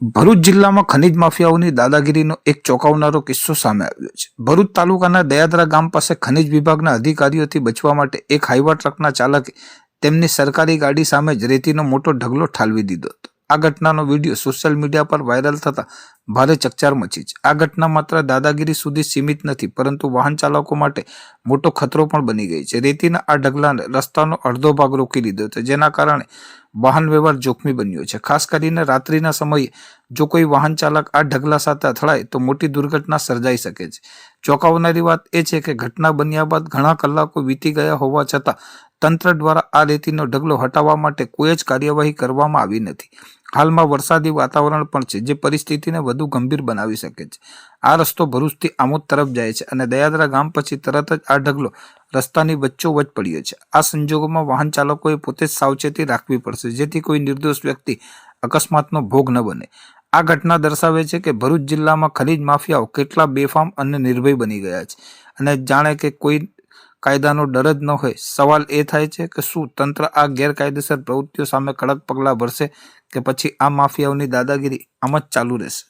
ભરૂચ જિલ્લામાં ખનીજ માફિયાઓની દાદાગીરીનો એક ચોંકાવનારો કિસ્સો સામે આવ્યો છે. ભરૂચ તાલુકાના દયાદરા ગામ પાસે ખનિજ વિભાગના અધિકારીઓથી બચવા માટે એક હાઈવા ટ્રકના ચાલકે તેમની સરકારી ગાડી સામે જ રેતીનો મોટો ઢગલો ઠાલવી દીધો હતો. આ ઘટનાનો વીડિયો સોશિયલ મીડિયા પર વાયરલ થતા ભારે ચકચાર મચી છે આ ઘટના માત્ર દાદાગીરી સુધી સીમિત નથી, પરંતુ વાહન ચાલકો માટે મોટો ખતરો પણ બની ગઈ છે. રેતીના આ ઢગલાને રસ્તાનો અડધો ભાગ રોકી લીધો છે, જેના કારણે વાહન વ્યવહાર જોખમી બન્યો છે. ખાસ કરીને રાત્રિના સમયે જો કોઈ વાહન ચાલક આ ઢગલા સાથે અથડાય, તો મોટી દુર્ઘટના સર્જાઈ શકે છે. ચોંકાવનારી વાત એ છે કે ઘટના બન્યા બાદ ઘણા કલાકો વીતી ગયા હોવા છતાં તંત્ર દ્વારા આ રેતીનો ઢગલો હટાવવા માટે કોઈ જ કાર્યવાહી કરવામાં આવી નથી. હાલમાં વરસાદી વાતાવરણ પણ છે, જે પરિસ્થિતિને વધુ ગંભીર બનાવી શકે છે. આ રસ્તો ભરૂચથી આમોદ તરફ જાય છે અને દયાદરા ગામ પછી તરત જ આ ઢગલો રસ્તાની વચ્ચોવચ પડ્યો છે. આ સંજોગોમાં વાહન ચાલકોએ પોતે જ સાવચેતી રાખવી પડશે, જેથી કોઈ નિર્દોષ વ્યક્તિ અકસ્માતનો ભોગ ન બને. આ ઘટના દર્શાવે છે કે ભરૂચ જિલ્લામાં ખનીજ માફિયાઓ કેટલા બેફામ અને નિર્ભય બની ગયા છે અને જાણે કે કોઈ કાયદાનો ડર જ ન હોય. સવાલ એ થાય છે કે શું તંત્ર આ ગેરકાયદેસર પ્રવૃત્તિઓ સામે કડક પગલાં ભરશે કે પછી આ માફિયાઓની દાદાગીરી આમ જ ચાલુ રહેશે?